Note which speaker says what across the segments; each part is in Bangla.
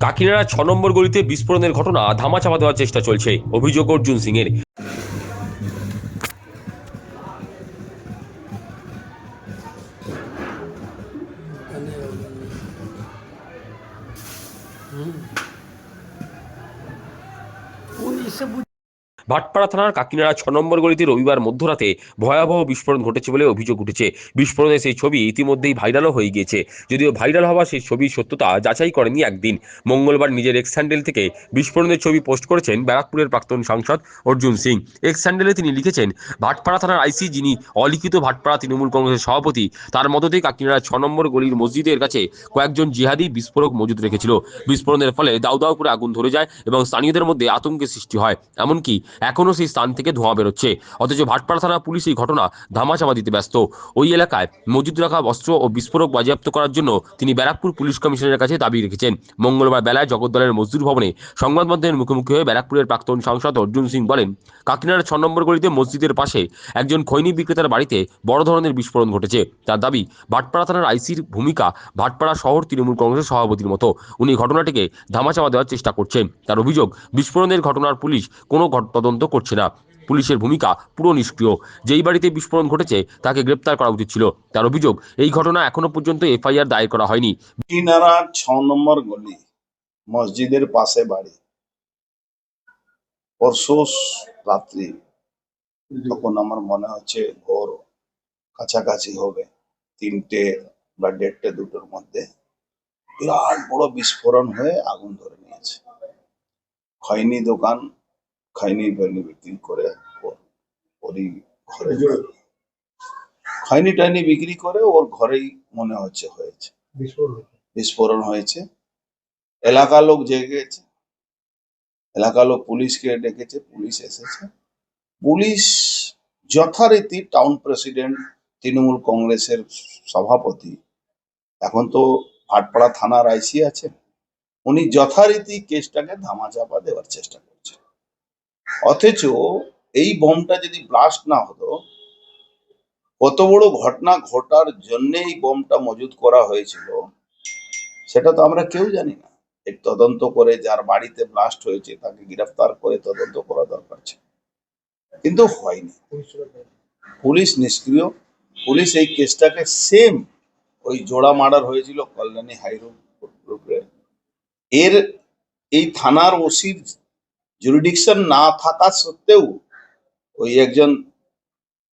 Speaker 1: কাকিনাড়া ছ নম্বর গলিতে বিস্ফোরণের ঘটনা ধামা চাপা দেওয়ার চেষ্টা চলছে, অভিযোগ অর্জুন সিং এর ভাটপাড়া থানার কাকিনাড়া ছ নম্বর গলিতে রবিবার মধ্যরাতে ভয়াবহ বিস্ফোরণ ঘটেছে বলে অভিযোগ উঠেছে। বিস্ফোরণের সেই ছবি ইতিমধ্যেই ভাইরালও হয়ে গিয়েছে। যদিও ভাইরাল হওয়া সেই ছবির সত্যতা যাচাই করেনি একদিন। মঙ্গলবার নিজের এক্স হ্যান্ডেল থেকে বিস্ফোরণের ছবি পোস্ট করেছেন ব্যারাকপুরের প্রাক্তন সাংসদ অর্জুন সিং। এক্স হ্যান্ডেলে তিনি লিখেছেন, ভাটপাড়া থানার আইসি, যিনি অলিখিত ভাটপাড়া তৃণমূল কংগ্রেসের সভাপতি, তার মদতেই কাকিনাড়া ছ নম্বর গলির মসজিদের কাছে কয়েকজন জিহাদি বিস্ফোরক মজুদ রেখেছিল। বিস্ফোরণের ফলে দাউ দাউ করে আগুন ধরে যায় এবং স্থানীয়দের মধ্যে আতঙ্কের সৃষ্টি হয়। এমনকি এখনও সেই স্থান থেকে ধোঁয়া বেরোচ্ছে। অথচ ভাটপাড়া থানা পুলিশ এই ঘটনা ধামাচাপা দিতে ব্যস্ত। ওই এলাকায় মজুদ রাখা অস্ত্র ও বিস্ফোরক বাজেয়াপ্ত করার জন্য তিনি ব্যারাকপুর পুলিশ কমিশনারের কাছে দাবি রেখেছেন। মঙ্গলবার বেলায় জগদ্দলের মজদুর ভবনে সংবাদ মাধ্যমের মুখোমুখি হয়ে ব্যারাকপুরের প্রাক্তন সাংসদ অর্জুন সিং বলেন কাকিনাড়া ছ নম্বর গলিতে মসজিদের পাশে একজন খৈনি বিক্রেতার বাড়িতে বড় ধরনের বিস্ফোরণ ঘটেছে। তার দাবি, ভাটপাড়া থানার আইসির ভূমিকা ভাটপাড়া শহর তৃণমূল কংগ্রেসের সভাপতির মতো। উনি ঘটনাটিকে ধামাচাপা দেওয়ার চেষ্টা করছেন। তার অভিযোগ, বিস্ফোরণের ঘটনার পুলিশ কোনো ঘট- তদন্ত করছে না। পুলিশের ভূমিকা পুরো নিষ্ক্রিয়। যেই বাড়িতে বিস্ফোরণ ঘটেছে, তাকে গ্রেপ্তার করা উচিত ছিল। তার অভিযোগ, এই ঘটনা এখনও পর্যন্ত এফআইআর দায়ের করা হয়নি।
Speaker 2: ছ নম্বর গলি, মসজিদের পাশে বাড়ি। পরশু রাত্রি, তখন আমার মনে হচ্ছে ভোর কাছাকাছি হবে, তিনটে বা দেড়টে দুটোর মধ্যে। বিরাট বড় বিস্ফোরণ হয়ে আগুন ধরে নিয়েছে। খয়নি দোকান খৈনি ফৈনি বিক্রি করে ওর- ওরই ঘরে খাইনি টাইনি বিক্রি করে ওর ঘরেই মনে হচ্ছে হয়েছে। বিস্ফোরণ হয়েছে। এলাকা লোক জেগেছে। এলাকা লোক পুলিশকে ডেকেছে পুলিশ এসেছে। পুলিশ যথারীতি টাউন প্রেসিডেন্ট তৃণমূল কংগ্রেসের সভাপতি। এখন তো ভাটপাড়া থানার আইসি আছেন উনি যথারীতি কেসটাকে ধামাচাপা দেওয়ার চেষ্টা অথচ এই বোমটা যদি ব্লাস্ট না হতো, কত বড় ঘটনা ঘটার জন্য এই বোমটা মজুত করা হয়েছিল, সেটা তো আমরা কেউ জানি না। এর তদন্ত করে যার বাড়িতে ব্লাস্ট হয়েছে, তাকে গ্রেফতার করে তদন্ত করা দরকার ছিল। কিন্তু হয়নি। পুলিশ নিষ্ক্রিয়। পুলিশ এই কেসটাকে সেম ওই জোড়া মার্ডার হয়েছিল কল্যাণী হাইরোড রোডে এর এই থানার ওসির জুরিডিকশন না থাকা সত্ত্বেও ওই একজন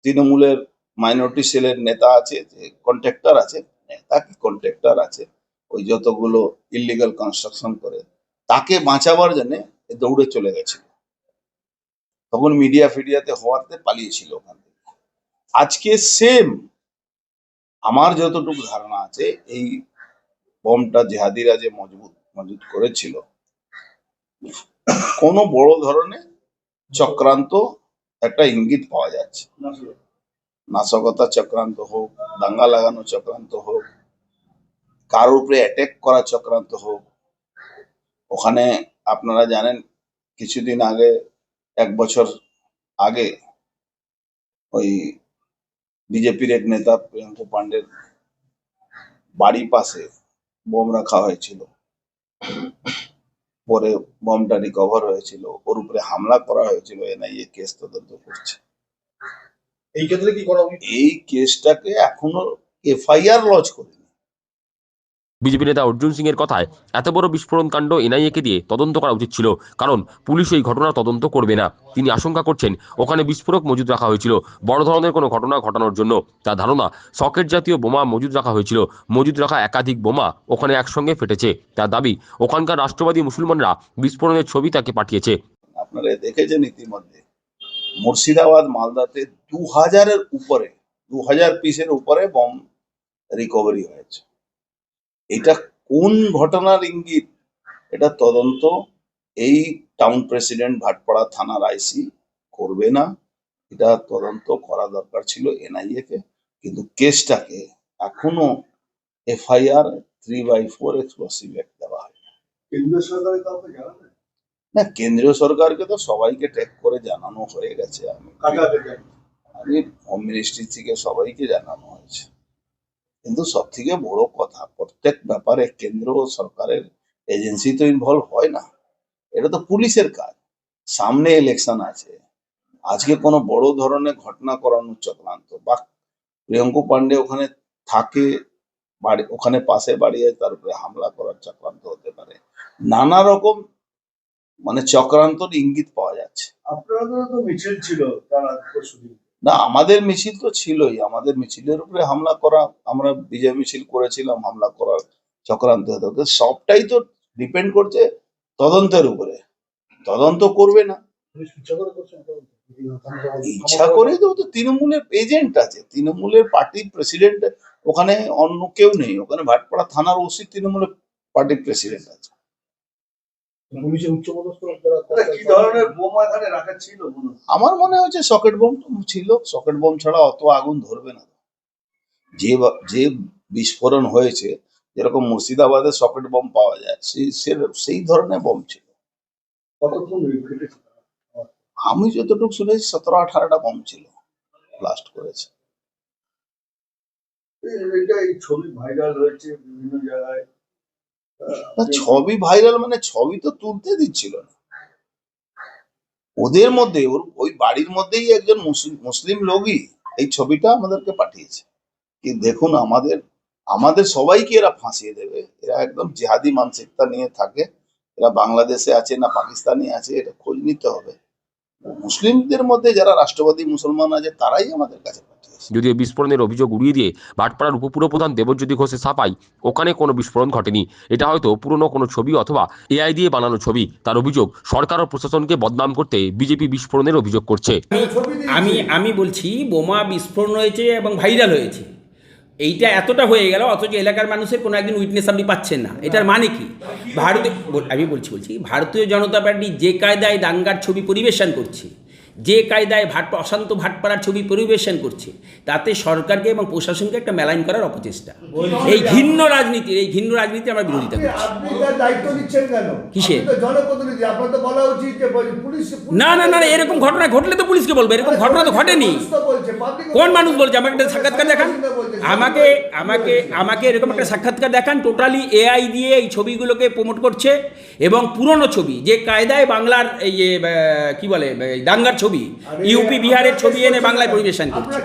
Speaker 2: তৃণমূলের মাইনরিটি সেলের নেতা আছে, যে কন্ট্রাক্টর আছে, নেতা কি কন্ট্রাক্টর আছে, ওই যতগুলো ইলিগাল কনস্ট্রাকশন করে, তাকে বাঁচাবার জন্য দৌড়ে চলে গেছিল। তখন মিডিয়া ফিডিয়াতে হওয়াতে পালিয়েছিল ওখান থেকে। আজকে সেম আমার যতটুকু ধারণা আছে, এই বোমটা জেহাদিরা যে মজবুত মজুত করেছিল কোনো বড় ধরনের চক্রান্ত একটা ইঙ্গিত পাওয়া যাচ্ছে। নাশকতা চক্রান্ত হোক, দাঙ্গা লাগানো চক্রান্ত হোক কারোর উপরে অ্যাটাক করা চক্রান্ত হোক, ওখানে আপনারা জানেন কিছুদিন আগে, এক বছর আগে ওই বিজেপির এক নেতা প্রিয়াঙ্ক পান্ডের বাড়ির পাশে বোম রাখা হয়েছিল। পরে বোমটা রিকভার হয়েছিল ওর উপরে হামলা করা হয়েছিল এনআইএ কেস তদন্ত করছে।
Speaker 3: এই ক্ষেত্রে কি করা
Speaker 2: এই কেসটাকে এখনও এফআইআর লজ করেনি।
Speaker 1: বিজেপি নেতা অর্জুন সিং এর কথায় এত বড় বিস্ফোরণ কাণ্ড এনআইএ কে দিয়ে তদন্ত করা উচিত ছিল, কারণ পুলিশ এই ঘটনার তদন্ত করবে না। তিনি আশঙ্কা করছেন, ওখানে বিস্ফোরক মজুদ রাখা হয়েছিল। বড় ধরনের কোনো ঘটনা ঘটানোর জন্য। তার ধারণা, সকেট জাতীয় বোমা মজুদ রাখা হয়েছিল। মজুদ রাখা একাধিক বোমা ওখানে একসঙ্গে ফেটেছে। তার দাবি, ওখানকার রাষ্ট্রবাদী মুসলমানরা বিস্ফোরণের ছবি তাকে পাঠিয়েছে।
Speaker 2: আপনারা দেখেছেন ইতিমধ্যে, মুর্শিদাবাদ, মালদাতে দু হাজারের উপরে দু হাজার পিসের উপরে বম রিকভারি হয়েছে। এটা কোন ঘটনার ইঙ্গিত? এটা তদন্ত। এই টাউন প্রেসিডেন্ট ভাটপাড়া থানার আইসি করবে না। এটা তদন্ত করা দরকার ছিল এনআইএ কে। কিন্তু কেসটাকে এখনও FIR three by four explosive act দেওয়া হয়
Speaker 3: কেন্দ্রীয় সরকারের কাউকে জানাবে?
Speaker 2: না কেন্দ্রীয় সরকারকে তো সবাইকে ট্যাগ করে জানানো হয়ে গেছে? আমি হোম মিনিস্ট্রি থেকে সবাইকে জানানো হয়েছে। কিন্তু সব থেকে বড় কথা, প্রত্যেক ব্যাপারে কেন্দ্র সরকারের এজেন্সি তো ইনভলভ হয় না। এটা তো পুলিশের কাজ। সামনে ইলেকশন আছে। আজকে কোনো বড় ধরনের ঘটনা করানোর চক্রান্ত বা প্রিয়ঙ্ক পান্ডে ওখানে থাকে, বাড়ি, ওখানে পাশে বাড়িয়ে তার উপরে হামলা করার চক্রান্ত হতে পারে। নানা রকম মানে চক্রান্তর ইঙ্গিত পাওয়া যাচ্ছে।
Speaker 3: আপনাদের তো মিছিল ছিল তার
Speaker 2: না, আমাদের মিছিল তো ছিলই। আমাদের মিছিলের উপরে হামলা করা, আমরা বিজয় মিছিল করেছিলাম, হামলা করার চক্রান্ত সবটাই তো ডিপেন্ড করছে তদন্তের উপরে। তদন্ত করবে না।
Speaker 3: ইচ্ছা করে
Speaker 2: তো তৃণমূলের এজেন্ট আছে। তৃণমূলের পার্টির প্রেসিডেন্ট ওখানে অন্য কেউ নেই। ওখানে ভাটপাড়া থানার ওসি তৃণমূলের পার্টির প্রেসিডেন্ট আছে। আমার মনে হচ্ছে সকেট বোম ছিল সকেট বোম ছাড়া অত আগুন ধরবে না। যে যে বিস্ফোরণ হয়েছে যেরকম মুর্শিদাবাদে সকেট বোম পাওয়া যায় সেই সেই ধরনের বোম ছিল। আমি যতটুকু শুনেছি সতেরো আঠারোটা বোম ছিল ব্লাস্ট করেছে।
Speaker 3: এটা এই ছবি ভাইরাল হয়েছে বিভিন্ন জায়গায়।
Speaker 2: ছবি ভাইরাল মানে ছবি তো তুলতে দিচ্ছিল না। ওদের মধ্যে, ওর ওই বাড়ির মধ্যেই একজন মুসলিম লোকই এই ছবিটা আমাদেরকে পাঠিয়েছে। কি দেখুন, আমাদের আমাদের সবাইকে এরা ফাঁসিয়ে দেবে। এরা একদম জেহাদি মানসিকতা নিয়ে থাকে। এরা বাংলাদেশে আছে না পাকিস্তানি আছে, এটা খোঁজ নিতে হবে। মুসলিমদের মধ্যে যারা রাষ্ট্রবাদী মুসলমান আছে, তারাই আমাদের কাছে
Speaker 1: যদিও বিস্ফোরণের অভিযোগ উড়িয়ে দিয়ে ভাটপাড়ার উপপুরপ্রধান দেবজ্যোতি ঘোষের সাপাই ওখানে কোনো বিস্ফোরণ ঘটেনি। এটা হয়তো পুরনো কোনো ছবি অথবা এআই দিয়ে বানানো ছবি। তার অভিযোগ, সরকার ও প্রশাসনকে বদনাম করতে বিজেপি বিস্ফোরণের অভিযোগ করছে।
Speaker 4: আমি আমি বলছি, বোমা বিস্ফোরণ হয়েছে এবং ভাইরাল হয়েছে। এইটা এতটা হয়ে গেল, অথচ এলাকার মানুষের কোনো একদিন উইটনেস আপনি পাচ্ছেন না। এটার মানে কি? ভারতীয় আমি বলছি বলছি, ভারতীয় জনতা পার্টি যে কায়দায় দাঙ্গার ছবি পরিবেশন করছে যে কায়দায় ভাট অশান্ত ভাটপাড়ার ছবি পরিবেশন করছে তাতে সরকারকে এবং প্রশাসনকে একটা মেলাইন করার অপচেষ্টা। এই ঘিন্ন রাজনীতির এই ঘিন্ন রাজনীতি আমরা বিরোধিতা করছি। না না না এরকম ঘটনা ঘটলে তো পুলিশকে বলবে এরকম ঘটনা তো ঘটেনি। কোন মানুষ বলছে? আমাকে একটা সাক্ষাৎকার দেখান। আমাকে আমাকে আমাকে এরকম একটা সাক্ষাৎকার দেখান। টোটালি এআই দিয়ে এই ছবিগুলোকে প্রমোট করছে এবং পুরনো ছবি যে কায়দায় বাংলার এই কি বলে দাঙ্গার ছবি ইউপি বিহারের ছবি এনে বাংলায় পরিবেশন করছে।